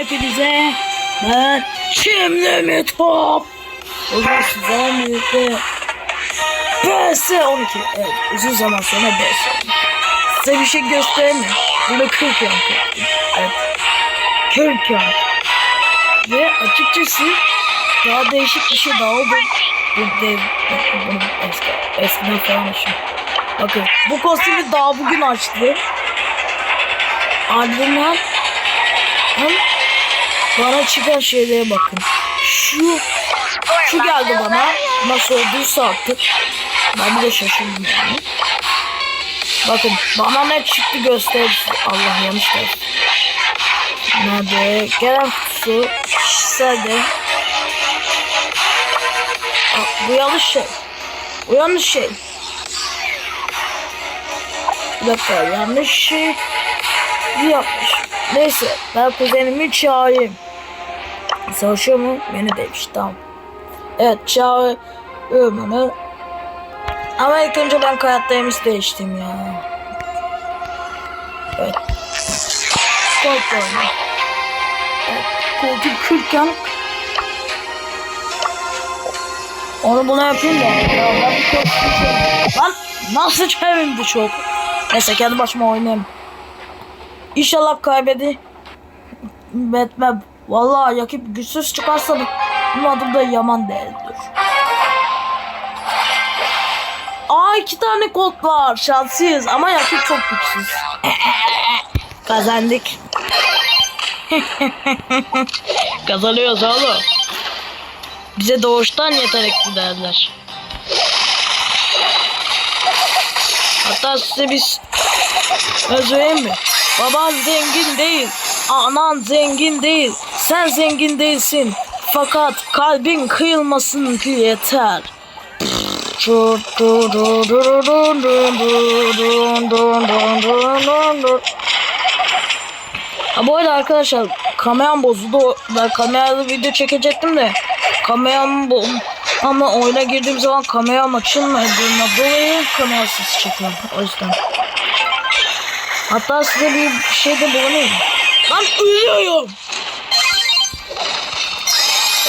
Hepinize ben şimdi mi top? Bugün sizlerle birlikte PS 12 Evet uzun zaman sonra PS Size bir şey göstereyim Burada 40 yan koptum Evet 40 yan Ve açıkçası daha değişik bir şey daha oldu. Bu dev Bunu eski, eskiden falan açtım Bakın bu kostümü daha bugün açtım. Ardından hem bana çıkan şeylere bakın. Şu şu geldi bana. Nasıl olduysa artık. Ben de şaşırdım yani. Bakın bana ne çıktı göster. Allah yanlış göster. Nerede? Gelen kutusu. Sade. Bu yanlış şey. Bu yanlış şey. Bir dakika yanlış şey yapmış. Neyse ben kuzenimi çağırayım. Savaşıyor mu? Beni demiş tamam. Evet çağırıyorum onu. Ama ilk önce ben karakterimi değiştim ya. Evet. Koltuğum. Evet. Koltuk kırken onu buna yapayım da. Ya ben bir çok Lan nasıl çevirdi çok? Neyse kendi başıma oynayayım. İnşallah kaybedi. Betmem. Vallahi rakip güçsüz çıkarsa da bunun adı da Yaman değildir. Aa iki tane kod var. Şanslıyız ama rakip çok güçsüz. Kazandık. Kazanıyoruz oğlum. Bize doğuştan yetenekli derler. Hatta size biz Özüreyim mi? Baban zengin değil. Anan zengin değil. Sen zengin değilsin. Fakat kalbin kıyılmasın ki yeter. Ha bu arada arkadaşlar kameram bozuldu. Ben kameralı video çekecektim de kameram bu ama oyuna girdiğim zaman kameram açılmadığına dolayı kamerasız çekiyorum. O yüzden. Hatta size bir şey de bulunayım. Lan ölüyorum.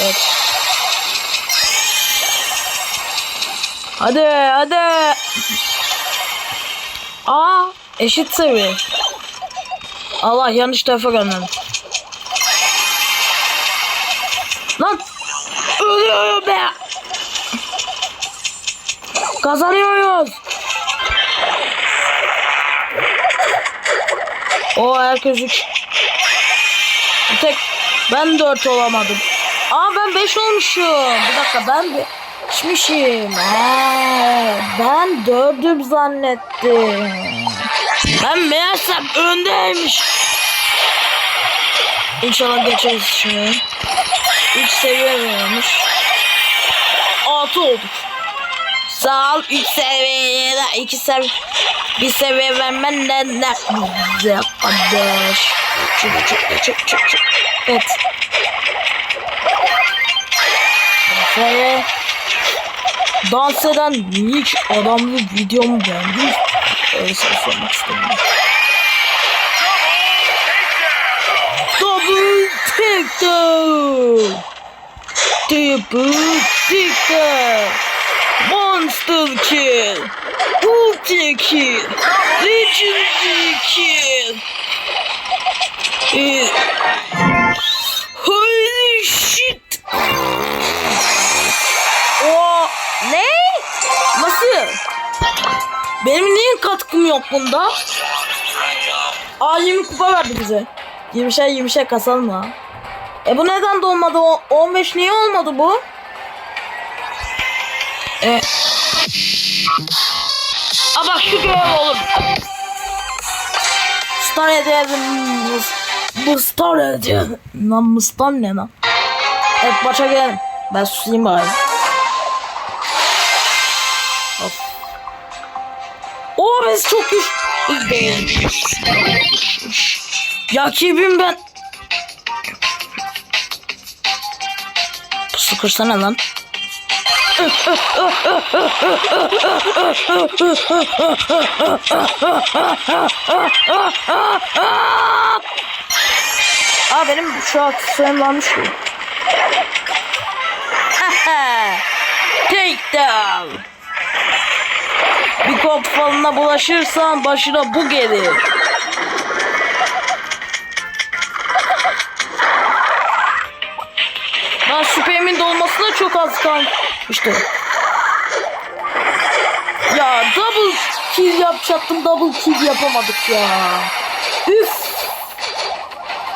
Evet. Hadi hadi. Aa eşit seviye. Allah yanlış tarafa gönderdim. Lan ölüyorum be. Kazanıyoruz. O herkes 3. Bir tek ben 4 olamadım. Aa ben 5 olmuşum. Bir dakika ben bir geçmişim. Aa, ben 4'üm zannettim. Ben meğersem öndeymiş. İnşallah geçeriz şimdi. 3 seviye veriyormuş. 6 olduk. Sağ ol 3 seviyede 2 seviye bir seviye vermen ne ne güzel kardeş. Çık çık çık çık çık. Evet. Seviye dans eden minik adamlı videomu beğendin. Öyle şey sormak istemiyorum. Double takedown. Double takedown. Monster kill. Ultra kill. Legendary kill. Ee, yok bunda? Aa 20 kupa verdi bize. 20'şer 20'şer kasalım ha. E bu neden dolmadı? O 15 niye olmadı bu? E. Aa bak şu görev olur. Star edelim. Bu star edelim. Lan bu star ne lan? Evet başa gelelim. Ben susayım bari. Oo biz çok güç. Rakibim ben. Sıkırsana lan. Aa benim şu an varmış ki. Take down. Kop falına bulaşırsan başına bu gelir. Ben süperimin dolmasına çok az kalmıştı. Ya double kill yapacaktım double kill yapamadık ya. Üf.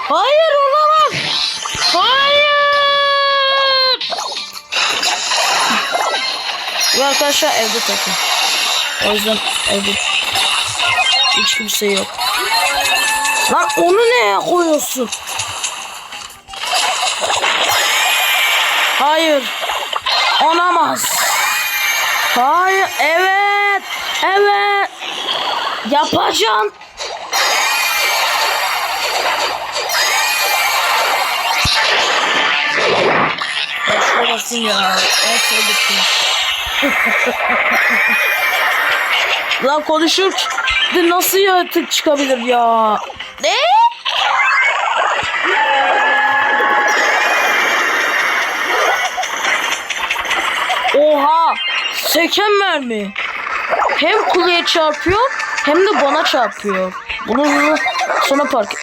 Hayır olamaz. Hayır. Ve arkadaşlar evde takım. O yüzden evde hiç kimse yok. Lan onu neye koyuyorsun? Hayır. Olamaz. Hayır. Evet. Evet. Yapacağım. Basın ya. En sevdiğim. Lan konuşur. De nasıl yaratık çıkabilir ya? Ne? Oha! Seken mermi. Hem kuleye çarpıyor hem de bana çarpıyor. Bunu sonra park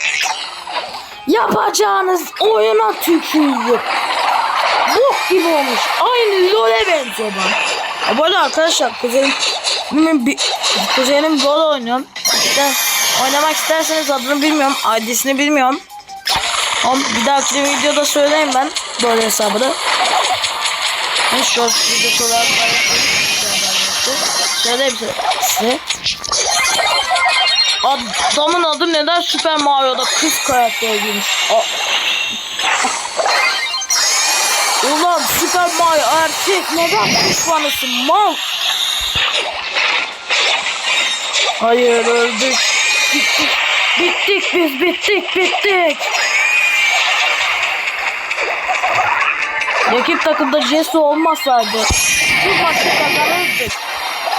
Yapacağınız oyuna tükürüyor. Bok gibi olmuş. Aynı LoL'e benziyor bana. Arada arkadaşlar kuzenim bir kuzenim LoL oynuyor. İşte oynamak isterseniz adını bilmiyorum. ID'sini bilmiyorum. Ama bir dahaki videoda söyleyeyim ben böyle hesabını. Ben short videosu olarak Söyleyeyim size. Adamın adı neden Super Mario'da kız karakteri giymiş? A- Ulan Super Mario erkek neden kız fanısın mal? Hayır öldük. Bittik. Bittik biz bittik bittik. Rakip takımda Jesse olmasaydı bu maçı kazanırdık.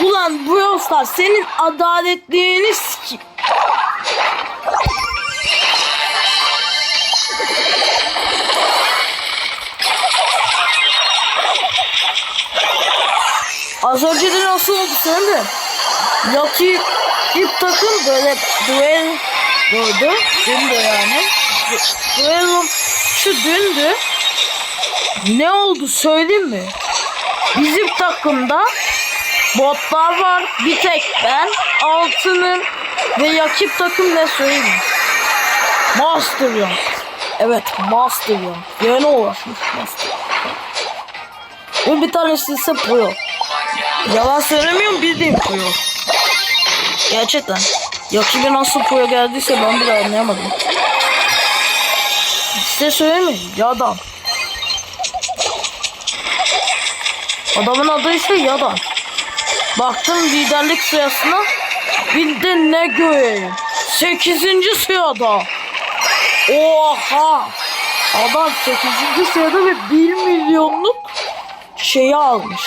Ulan Brawl senin adaletliğini siki. Az önce de nasıl oldu sen de? Lucky ilk takım böyle duel gördü. Dündü yani. Du- Duel şu dündü. Ne oldu söyleyeyim mi? Bizim takımda botlar var. Bir tek ben. Altının ve rakip takım ne söyleyeyim mi? Master Young. Evet Master Young. Yeni ulaşmış Master Young. Bir tanesi ise Pro. Yalan söylemiyorum bildiğim Pro. Gerçekten. Rakibe nasıl Pro geldiyse ben bile anlayamadım. Size söyleyeyim mi? Yadan. Adamın adı ise Yadan. Baktım liderlik sırasına bir de ne göreyim. 8. sırada. Oha. Adam 8. sırada ve 1 milyonluk şeyi almış.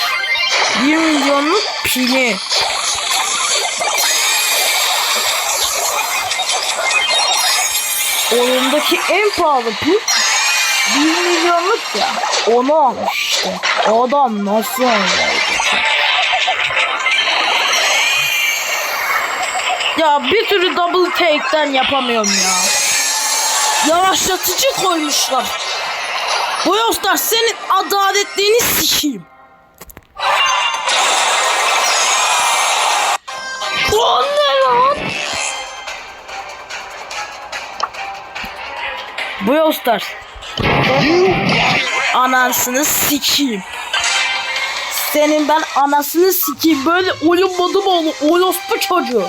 1 milyonluk pili. Oyundaki en pahalı pil 1 milyonluk ya. Onu almış işte. Adam nasıl oynuyor? Ya bir türlü double take'den yapamıyorum ya. Yavaşlatıcı koymuşlar. Bu yoksa senin adaletliğini sikeyim. Bu Yostar. Anasını sikeyim. Senin ben anasını sikeyim. Böyle oyun modu mu olur? Orospu çocuğu.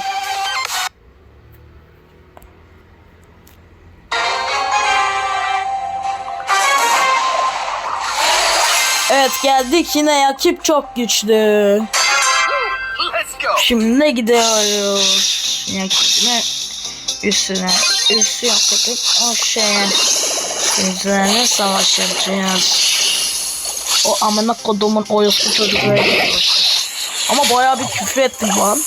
Evet geldik yine rakip çok güçlü. Şimdi ne gidiyoruz? Yakine üstüne üstü yaptık o şeye üzerine savaş yapacağız. O amına kodumun oyospu çocukları Ama bayağı bir küfür ettim lan.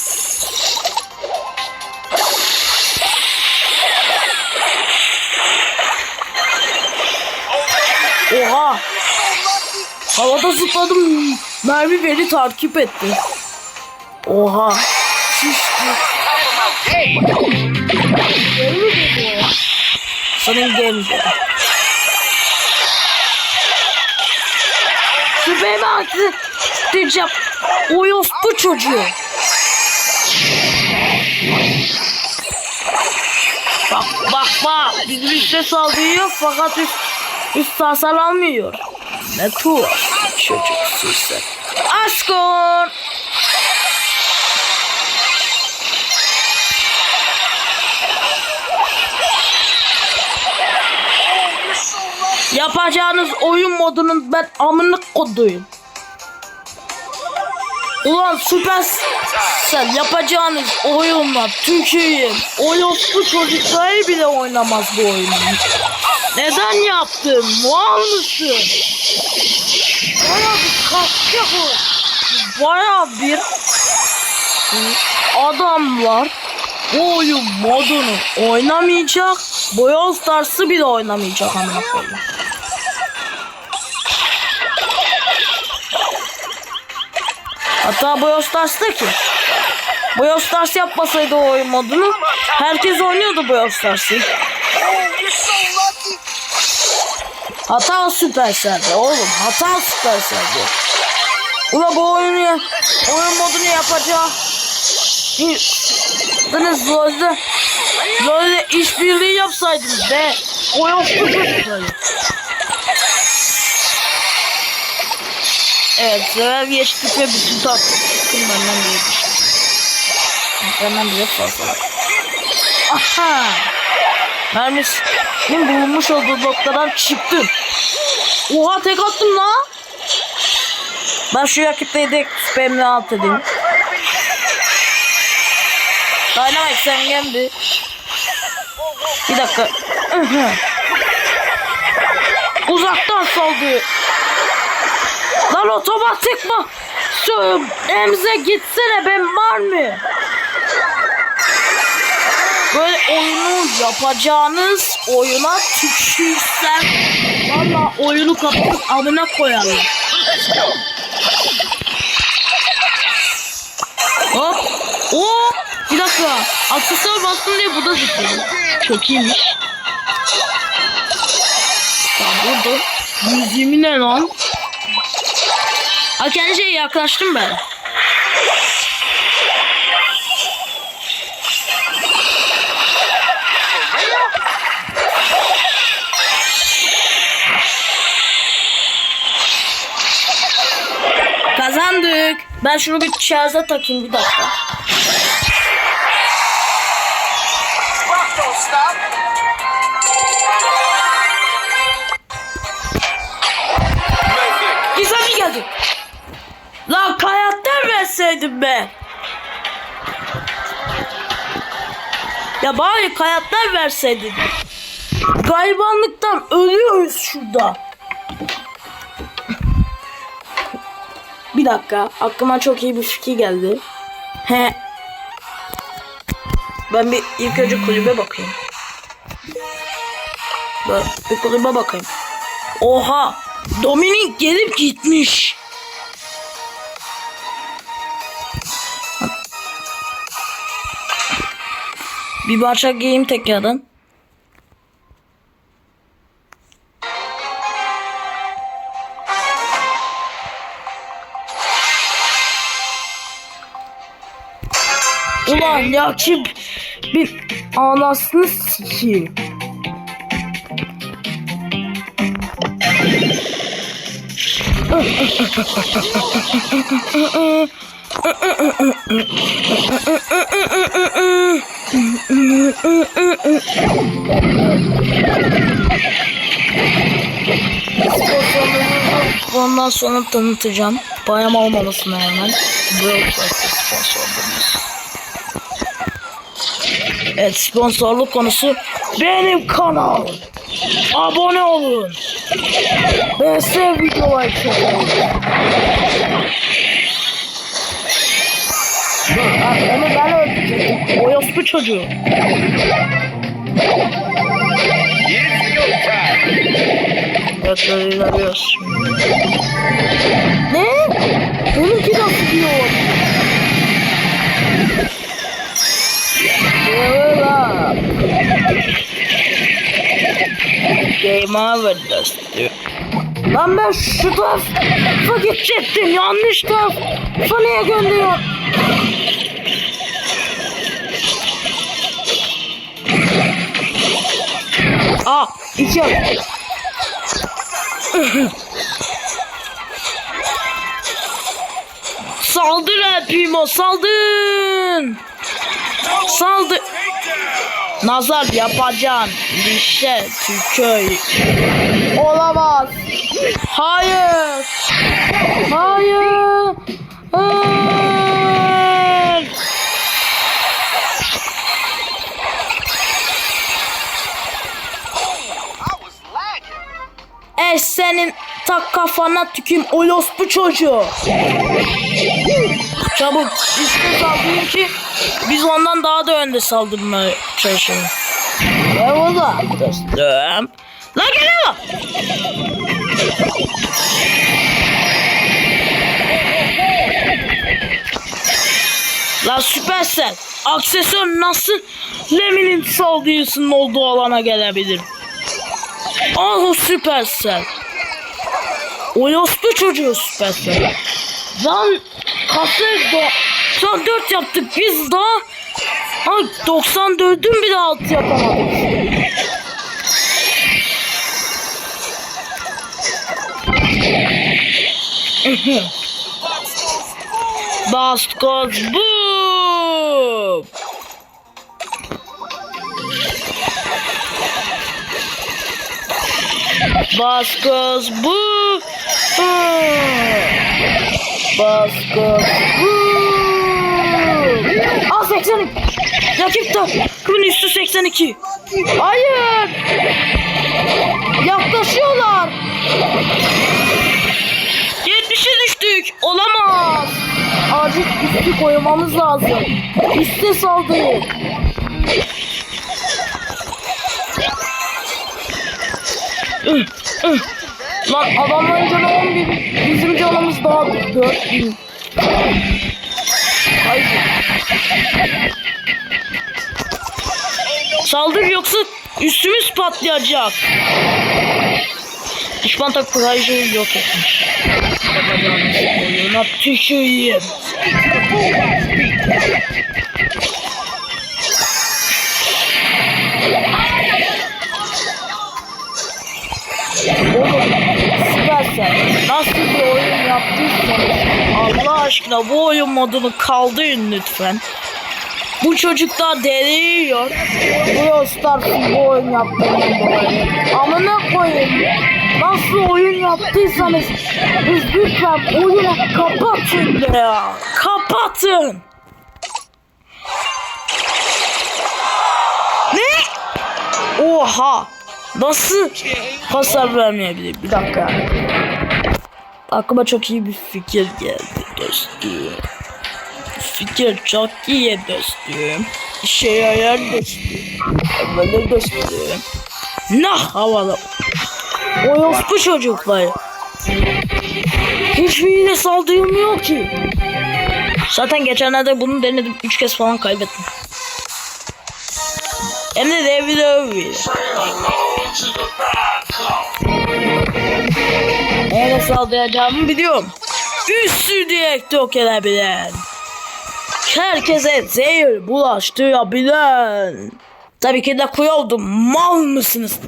Oha. Havada zıpladım. Mermi beni takip etti. Oha. Şişti. Senin gemide. Şüphemi aksi diyeceğim. O bu çocuğu. Bak bak bak. Bizim üstte saldırıyor fakat üst, üst hasar almıyor. Ne tuhaf çocuksun sen. Aşkın. Yapacağınız oyun modunun ben amınlık koduyum. Ulan süper sen yapacağınız oyunla Türkiye'yi oyunlu çocukları bile oynamaz bu oyunu. Neden yaptın? Mal mısın? Baya bir kaçacak o. Baya bir adamlar bu oyun modunu oynamayacak. Boyol Stars'ı bile oynamayacak amına Hatta Boyol Stars'ta ki Boyol Stars yapmasaydı o oyun modunu herkes oynuyordu Boyol Stars'ı. Hata Supercell'de oğlum. Hata Supercell'de. Ula bu oyunu oyun modunu yapacağı Deniz Lol'de Lol'de işbirliği yapsaydınız be. Oyun çocukları. Evet, sever geçtik ve bütün takım benden düştü. Benden bile fazla. Aha! Mermisinin bulunmuş olduğu noktadan çıktım. Oha tek attım la. Ben şu rakipteydi spamle alt edeyim. Dynamite sen geldi. Bir dakika. Ihı. Uzaktan saldı. Lan otomatik mı? Şu emze gitsene ben var mı? Böyle oyunu yapacağınız oyuna tükürsem Valla oyunu kapatıp amına koyarlar. Hop. Oo. Bir dakika. Aksesuar bastım diye bu da zıpladı. Çok iyiymiş. Ya burada. Yüzümü ne lan? Şeye yaklaştım ben. Kazandık. Ben şunu bir şarja takayım bir dakika. Ya bari kayaktan verseydin. Gaybanlıktan ölüyoruz şurada. Bir dakika. Aklıma çok iyi bir fikir geldi. He. Ben bir ilk önce kulübe bakayım. Ben bir kulübe bakayım. Oha! Dominik gelip gitmiş. Bir parça giyeyim tekrardan. Ulan ya kim bir anasını sikeyim. Ondan sonra tanıtacağım. Bayram olmamasına sponsorluğumuz. Evet sponsorluk konusu benim kanal. Abone olun. Ben size video. Ha, onu ben öldürecektim. O yospu çocuğu. Tekrar ilerliyoruz. Ne? Benimki nasıl diyor? Level up. Game over dostum. Lan ben şu tarafa gidecektim. Yanlış tarafa niye gönderiyor? Aa, iki. Saldır El Primo, saldın. Saldır. Nazar yapacaksın. Dişe tükör. Olamaz. Hayır. Hayır. E senin tak kafana tüküm bu çocuğu. Çabuk üstüne saldırın ki biz ondan daha da önde saldırmaya çalışalım. Eyvallah dostum. La geliyor. La Süpersel. Aksesuar nasıl Lemin'in saldırısının olduğu alana gelebilir? Ah Süpersel. Oyospu çocuğu Süpersel. Lan kasayı da 94 yaptık biz daha ha 94'ün bile altı yapamadık. Baskoz Baskoz bu. Baskoz bu. Aa 82. Rakip takımın üstü 82. Hayır. Yaklaşıyorlar. 70'e düştük. Olamaz. Acil üstü koymamız lazım. Üste saldırın. Lan adamların canı 11 bizim canımız daha 4000 Hayır. Saldır yoksa üstümüz patlayacak. Düşman tak Praja'yı yok etmiş. Oyuna tüküreyim aşkına bu oyun modunu kaldırın lütfen. Bu çocuk da deliyor. Brawl Stars'ın bu oyun yaptığından dolayı. Amına koyayım. Nasıl oyun yaptıysanız biz lütfen oyunu kapatın ya. Kapatın. Ne? Oha. Nasıl hasar vermeyebilir? Bir dakika. Aklıma çok iyi bir fikir geldi dostum. Fikir çok iyi dostum. İşe yarar dostum. Havalı dostum. Ne havalı. O bu çocuklar. Hiçbirine saldırmıyor ki. Zaten geçenlerde bunu denedim. Üç kez falan kaybettim. Hem de devir devir. Saldıracağımı biliyorum. Üstü direkt yok edebilen. Herkese zehir bulaştırabilen. Tabii ki de kuyoldum. Mal mısınız?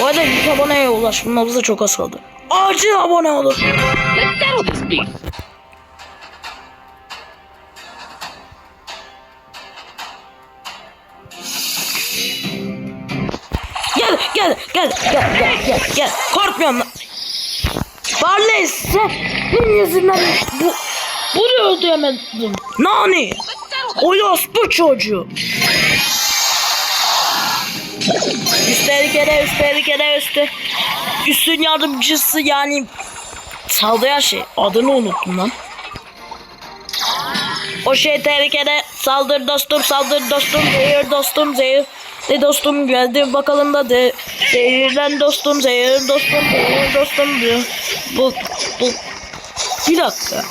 Bu arada 100 aboneye ulaşmamıza çok az kaldı. Acil abone olun. Let's settle this beef. Gel gel gel gel gel. Korkmuyorum lan. Barley senin yüzünden bu bunu ödeyemedim. Nani? Oyos bu çocuğu. Üstelik kere üstelik kere üstü. Üstün yardımcısı yani saldıran şey. Adını unuttum lan. O şey tehlikede saldır dostum saldır dostum zehir dostum zehir De dostum geldi bakalım da de. Zehirlen dostum, zehir dostum, zehir dostum diyor. Bu, bu. Bir dakika.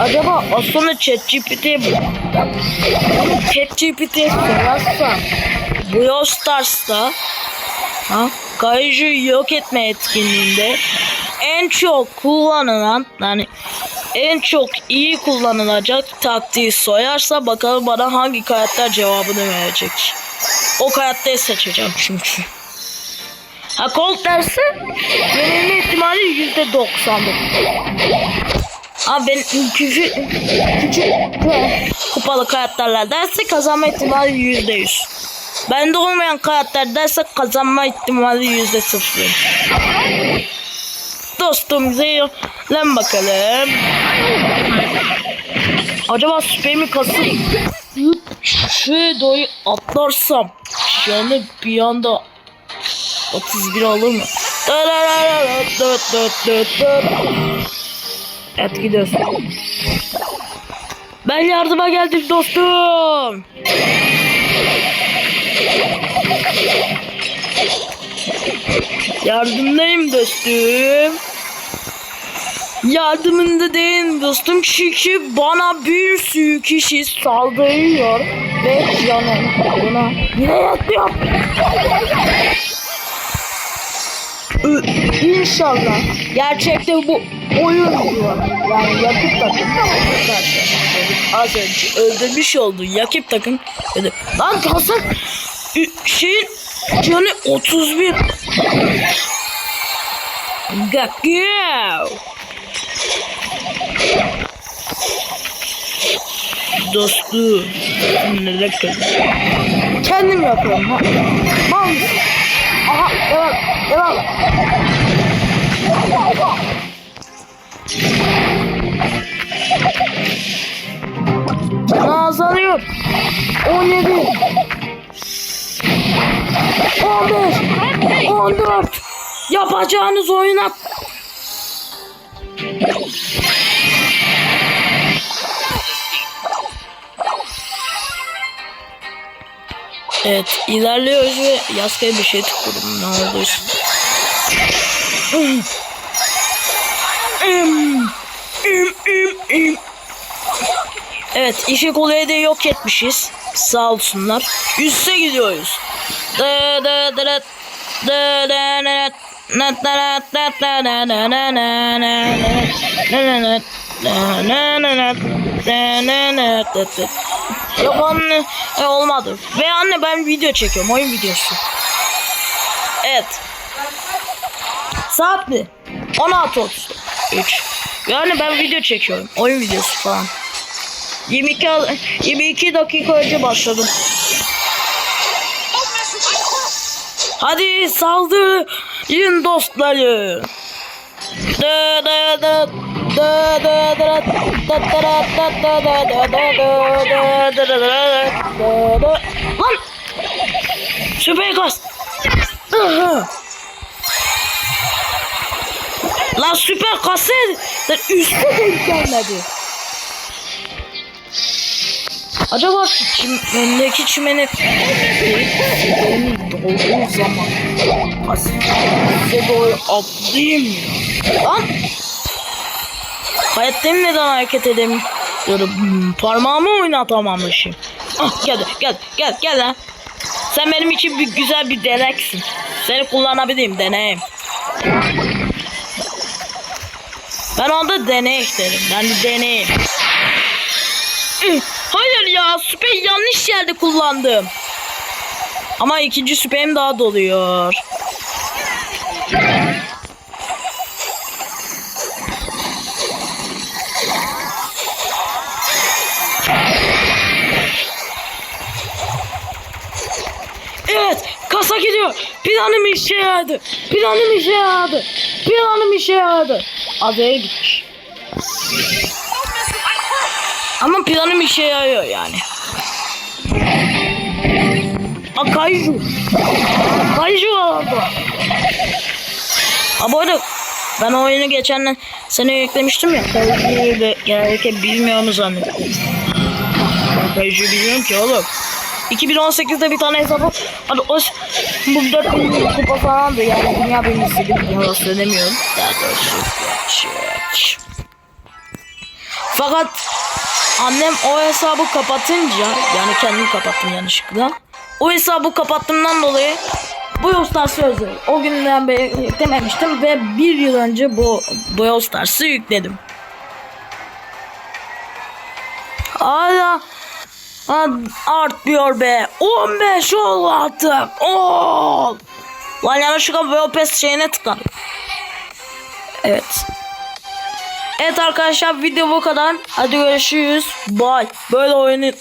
Acaba sonra ChatGPT mi? ChatGPT'ye sorarsa Brawl Stars'ta ha, Kaiju yok etme etkinliğinde en çok kullanılan yani en çok iyi kullanılacak taktiği soyarsa bakalım bana hangi karakter cevabını verecek. O karakteri seçeceğim çünkü. Ha Colt derse yenilme ihtimali yüzde doksandır. Ama ben küçük küçük kupalı karakterler derse kazanma ihtimali yüzde yüz. Bende olmayan karakter derse kazanma ihtimali yüzde sıfır. Dostum zehirlen bakalım. Acaba süperimi kasıp doğru atlarsam canı bir anda 31 olur mu? Evet gidiyoruz. Ben yardıma geldim dostum. Yardımdayım dostum. Yardımında değilim dostum çünkü bana bir sürü kişi saldırıyor ve canım buna yine yatıyor. İnşallah gerçekte bu oyun diyor. Yani yakıp takım. Az önce öldürmüş olduğu yakıp takım. Dedi. Lan Hasan şeyin canı 31. Gakıyor. Dostu. Neler kadar. Kendim yapıyorum. Ha. Mal? Aha devam devam. Bana azalıyor. 17 15 14 Yapacağınız oyuna Evet ilerliyoruz ve yaskaya bir şey tıkladım ne oldu işte. Im, im, im, im. Evet işi kolaya da yok etmişiz. Sağ olsunlar. Üste gidiyoruz. Yok anne e, olmadı. Ve anne ben video çekiyorum. Oyun videosu. Evet. Saat mi? 16.33. Yani ben video çekiyorum. Oyun videosu falan. 22, 22 dakika önce başladım. Hadi saldırın dostları. Da da da. Lan! Süper kas. Lan süper kası üstü denk gelmedi. Acaba şu çim, önündeki çimene benim doğduğum zaman kası doğru atlayayım mı? Lan! Hayatta neden hareket edemiyorum? Hmm, parmağımı oynatamamışım. Ah gel gel gel gel lan. Sen benim için bir güzel bir deneksin. Seni kullanabilirim deneyim. Ben onda deney derim. Ben de deneyim. Hayır ya süper yanlış yerde kullandım. Ama ikinci süperim daha doluyor. Planım işe yaradı. Planım işe yaradı. Planım işe yaradı. Adaya gitmiş. Ama planım işe yarıyor yani. Aa Kaiju. Kaiju orada. Ha bu arada ben o oyunu geçen sene yüklemiştim ya. Kaiju'yu genellikle bilmiyorum zannettim. Ben Kaiju biliyorum ki oğlum. 2018'de bir tane hesabı hani o bu 4000 kupa falandı yani dünya birincisi bir dünya söylemiyorum. Daha doğrusu gerçek. Fakat annem o hesabı kapatınca yani kendim kapattım yanlışlıkla. O hesabı kapattığımdan dolayı bu Brawl Stars'ı özledim. O günden beri yüklememiştim ve bir yıl önce bu Brawl Stars'ı yükledim. Hala Ha, artmıyor be. 15 oldu artık. Oo. Lan yanlışlıkla Wordpress şeyine tıkladım. Evet. Evet arkadaşlar video bu kadar. Hadi görüşürüz. Bye. Böyle oyunu